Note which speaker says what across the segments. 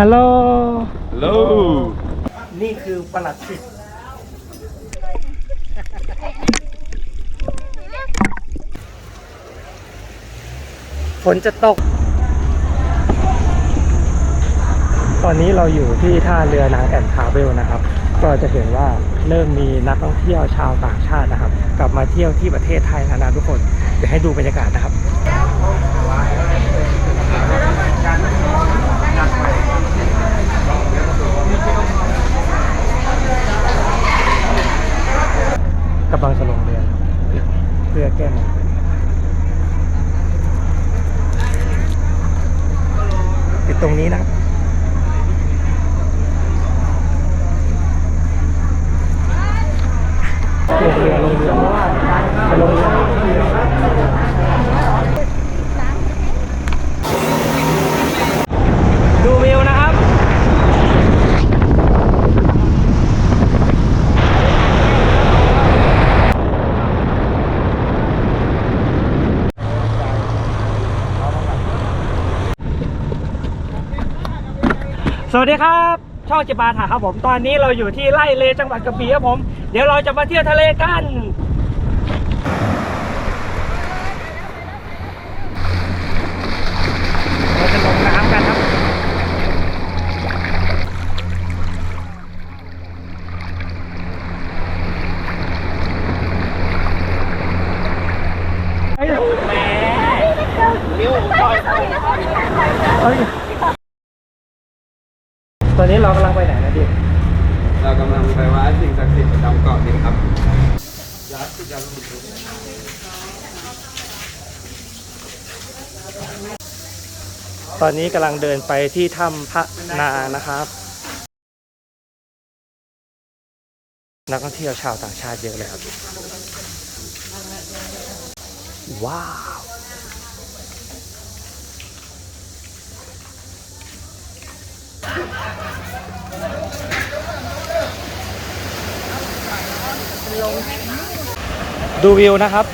Speaker 1: ฮัลโหล
Speaker 2: ฮัลโหล
Speaker 1: นี่คือประหลัดสิทธิ์ฝนจะตก ตอนนี้เราอยู่ที่ท่าเรือนางแอนคาเวลนะครับ ก็จะเห็นว่าเริ่มมีนักท่องเที่ยวชาวต่างชาตินะครับ กลับมาเที่ยวที่ประเทศไทยแล้วนะทุกคน เดี๋ยวให้ดูบรรยากาศนะครับ กำลังจะลงเรือเพื่อแก้หมอกติดตรงนี้นะครับ ลงเรือจะลงเรือดูวิวนะครับ สวัสดีครับ ช่องเจบาถาครับผม ตอนนี้เราอยู่ที่ไร่เลจังหวัดกระบี่ครับผม ดี๋ยวเราจะมาเที่ยวทะเลกันเราจะลงน้ำกันครับแหมนิ้วคอยตอนนี้เรากำลังไปไหนนะดิ
Speaker 2: เรากำลังไปวัดสิ่งศักดิ์สิทธิ์ประจำเกาะนี้ครับ
Speaker 1: ตอนนี้กำลังเดินไปที่ถ้ำพระนานะครับ นักท่องเที่ยวชาวต่างชาติเยอะเลยครับ ว้าว ดูวิวนะครับ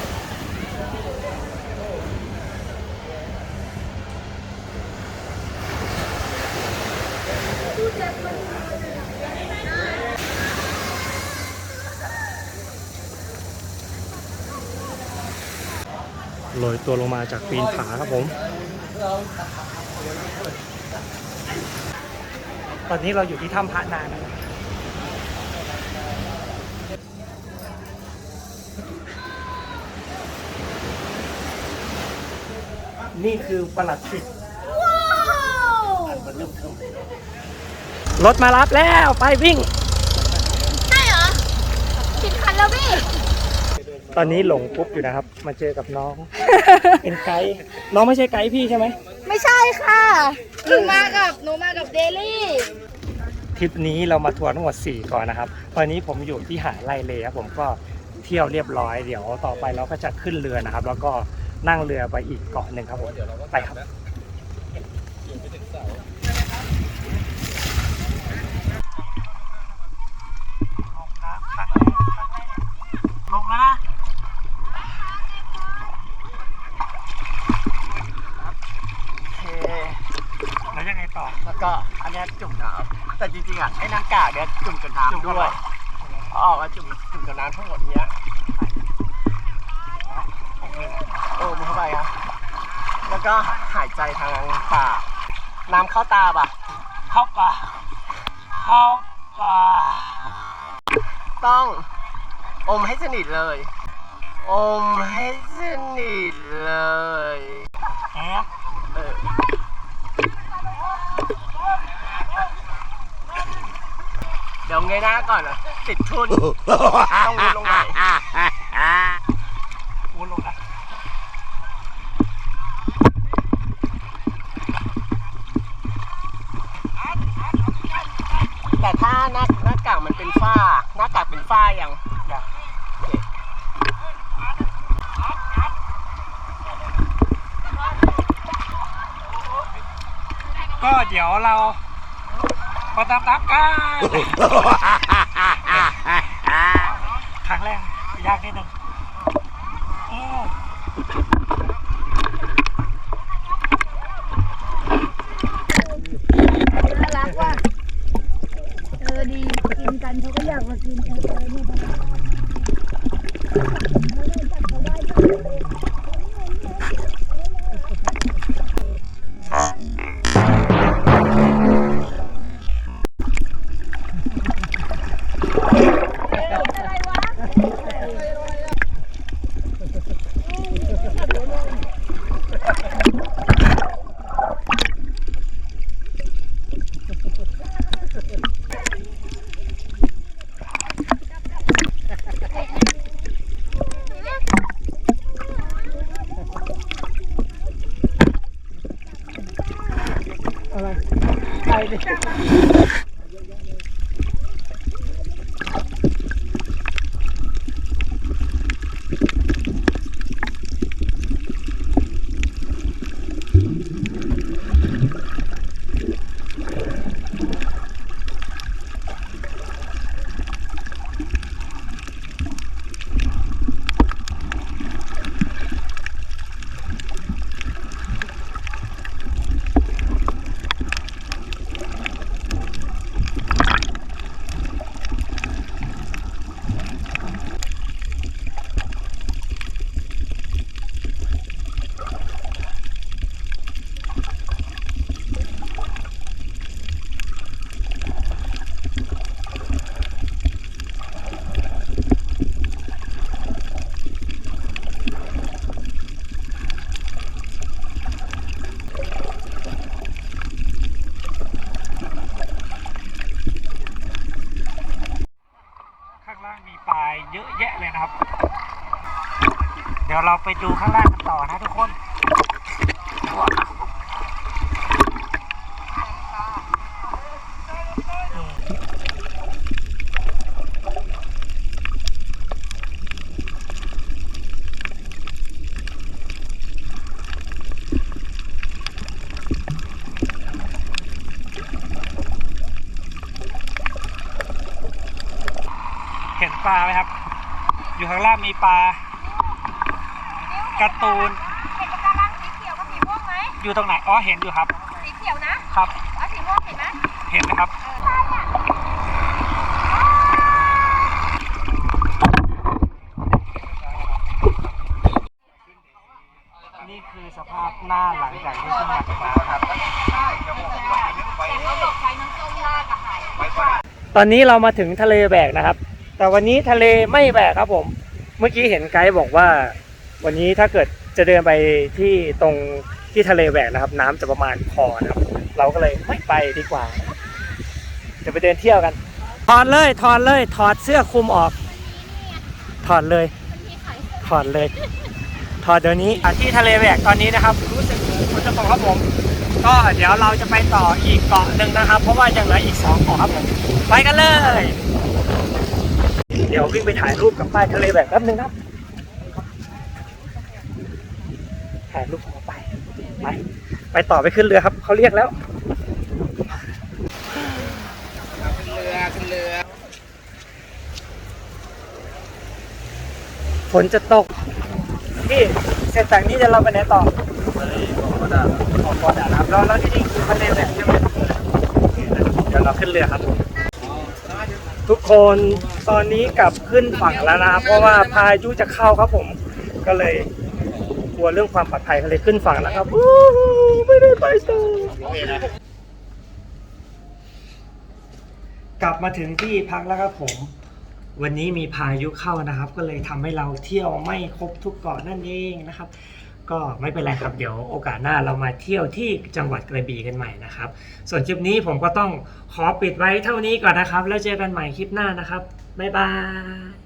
Speaker 1: โรยตัวลงมาจากปีนผาครับผม ตอนนี้เราอยู่ที่ถ้ำพระนาง นะครับนี่คือประหลัดสิทธิ์รถมารับแล้วไปวิ่ง
Speaker 3: ใช่เหรอผิดคันแล้วพี่
Speaker 1: ตอนนี้หลงปุ๊บอยู่นะครับ มาเจอกับน้อง เป็นไกด์น้องไม่ใช่ไกด์พี่ใช่ไหม
Speaker 3: ไม่ใช่ค่ะหนูมากับหนูมากับเดลี่
Speaker 1: ทริปนี้เรามาทัวร์ทั้งหมด4ก่อนนะครับตอนนี้ผมอยู่ที่หาดไร่เลครับผมก็เที่ยวเรียบร้อยเดี๋ยวต่อไปเราก็จะขึ้นเรือนะครับ แล้วก็ นั่งเรือไปอีกเกาะหนึ่งครับผมไปครับลงนะโอเคแล้วยังไงต่อ
Speaker 4: แล้วก็อันเนี้ยจุ่มน้ำแต่จริงๆอะไอ้หน้ากากเนี้ยจุ่มกับน้ำด้วยอ๋อว่าจุ่มจุ่มกับน้ำทั้งหมดเนี้ย โอ้มึงเข้าไปครับแล้วก็หายใจทางปากน้ำเข้าตาป่ะ
Speaker 1: เข้าป่าเข้าป่า
Speaker 4: ต้องอมให้สนิทเลย อมให้สนิทเลย
Speaker 1: แอะ
Speaker 4: เออเดี๋ยวเงยหน้าก่อนนะติดทุนต้องลงไป
Speaker 1: วนลงนะ
Speaker 4: แต่ถ้าหน้าหน้ากากมันเป็นฝ้า หน้ากากเป็นฝ้ายัง
Speaker 1: อย่า
Speaker 4: โอเค
Speaker 1: ก็เดี๋ยวเรามาตามตามกันครั้งแรกยากนิดนึง
Speaker 3: กันเขา
Speaker 1: ก็อยากมากินอะไรนี่ย haydi. นะครับ เดี๋ยวเราไปดูข้างล่างกันต่อนะทุกคนเห็นปลาไหมครับ อยู่ข้างล่างมีปลาการ์ตูน
Speaker 3: เห็นปะการังสีเขียวกับสีม่วงไหม
Speaker 1: อยู่ตรงไหนอ๋อเห็นอยู่ครับ
Speaker 3: สีเขียวนะครับแล้วสีม่วงเห็นไหม
Speaker 1: เห็นนะครับ
Speaker 3: ใช่อะ
Speaker 1: นี่คือสภาพหน้าหลังจากที่ขึ้นมาจากน้ำครับ
Speaker 3: เขาบอกใช้น้ำส้มราดกับไข่
Speaker 1: ตอนนี้เรามาถึงทะเลแบกนะครับ แต่วันนี้ทะเลไม่แบกครับผม เมื่อกี้เห็นไกด์บอกว่า วันนี้ถ้าเกิดจะเดินไปที่ตรงที่ทะเลแบกนะครับ น้ำจะประมาณคอนะครับ เราก็เลยไม่ไปดีกว่า จะไปเดินเที่ยวกัน ถอดเลยถอดเลย ถอดเสื้อคลุมออก ถอดเลย ถอดเลย ถอดเดี๋ยวนี้ที่ทะเลแบกตอนนี้นะครับรู้สึกคุณจะบอกครับผม ก็เดี๋ยวเราจะไปต่ออีกเกาะหนึ่งนะครับ เพราะว่ายังเหลืออีกสองเกาะครับผมไปกันเลย เดี๋ยววิ่งไปถ่ายรูปกับป้ายทะเลแบกแป๊บนึงครับ ถ่ายรูปกับป้ายไป ไปต่อไปขึ้นเรือครับ เขาเรียกแล้วฝนจะตก พี่เสร็จจากนี้จะเราไปไหนต่อออกก่อนนะครับแล้วแล้วที่นี่คือทะเลแบบใช่ไหมโอเคนะเดี๋ยวเราขึ้นเรือครับ ทุกคนตอนนี้กลับขึ้นฝั่งแล้วนะครับเพราะว่าพายุจะเข้าครับผม ก็เลยกลัวเรื่องความปลอดภัยก็เลยขึ้นฝั่งแล้วครับอู้หูไม่ได้ไปต่อกลับมาถึงที่พักแล้วครับผม วันนี้มีพายุเข้านะครับ ก็เลยทำให้เราเที่ยวไม่ครบทุกเกาะนั่นเองนะครับ ก็ไม่เป็นไรครับเดี๋ยวโอกาสหน้าเรามาเที่ยวที่จังหวัดกระบี่กันใหม่นะครับ ส่วนคลิปนี้ผมก็ต้องขอปิดไว้เท่านี้ก่อนนะครับ แล้วเจอกันใหม่คลิปหน้านะครับบ๊ายบาย